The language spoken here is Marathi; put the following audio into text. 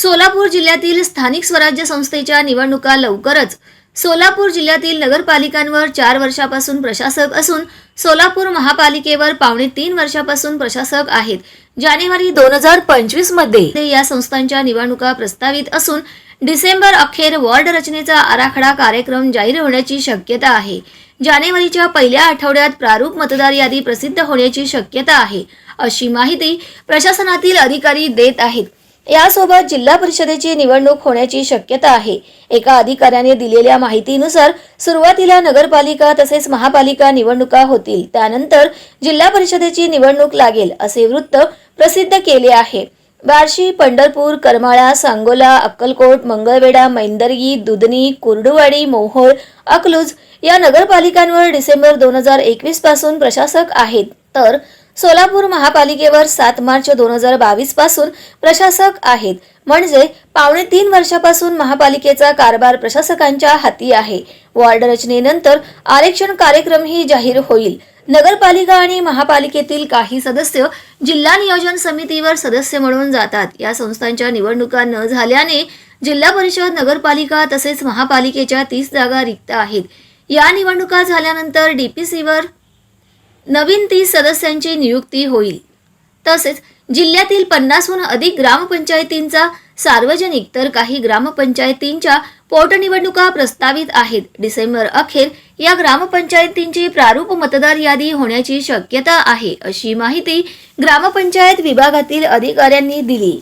सोलापूर जिल्ह्यातील स्थानिक स्वराज्य संस्थेच्या निवडणुका लवकरच सोलापूर जिल्ह्यातील नगरपालिकांवर चार वर्षापासून प्रशासक असून सोलापूर महापालिकेवर पावणे तीन वर्षापासून प्रशासक आहेत. जानेवारी दोन हजार पंचवीसमध्ये या संस्थांच्या निवडणुका प्रस्तावित असून डिसेंबर अखेर वॉर्ड रचनेचा आराखडा कार्यक्रम जाहीर होण्याची शक्यता आहे. जानेवारीच्या पहिल्या आठवड्यात प्रारूप मतदार यादी प्रसिद्ध होण्याची शक्यता आहे अशी माहिती प्रशासनातील अधिकारी देत आहेत. यासोबत जिल्हा परिषदेची निवडणूक होण्याची शक्यता आहे. एका अधिकाऱ्याने दिलेल्या माहितीनुसार सुरुवातीला नगरपालिका तसेच महापालिका निवडणुका होतील. त्यानंतर जिल्हा परिषदेची निवडणूक लागेल असे वृत्त प्रसिद्ध केले आहे. बार्शी पंढरपूर करमाळा सांगोला अक्कलकोट मंगळवेढा मैंदर्गी दुधनी कुर्डुवाडी मोहोळ अकलूज या नगरपालिकांवर डिसेंबर दोन हजार एकवीसपासून प्रशासक आहेत. तर सोलापूर महापालिकेवर सात मार्च दोन हजार बावीसपासून प्रशासक आहेत. म्हणजे पावणे तीन वर्षापासून महापालिकेचा कारभार प्रशासकांच्या हाती आहे. वॉर्ड रचनेनंतर आरक्षण कार्यक्रमही जाहीर होईल. नगरपालिका आणि महापालिकेतील काही सदस्य जिल्हा नियोजन समितीवर सदस्य म्हणून जातात. या संस्थांच्या निवडणुका न झाल्याने जिल्हा परिषद नगरपालिका तसेच महापालिकेच्या तीस जागा रिक्त आहेत. या निवडणुका झाल्यानंतर डीपीसीवर नवीन तीस सदस्यांची नियुक्ती होईल. तसेच जिल्ह्यातील पन्नासहून अधिक ग्रामपंचायतींचा सार्वजनिक तर काही ग्रामपंचायतींच्या पोटनिवडणुका प्रस्तावित आहेत. डिसेंबर अखेर या ग्रामपंचायतींची प्रारूप मतदार यादी होण्याची शक्यता आहे अशी माहिती ग्रामपंचायत विभागातील अधिकाऱ्यांनी दिली.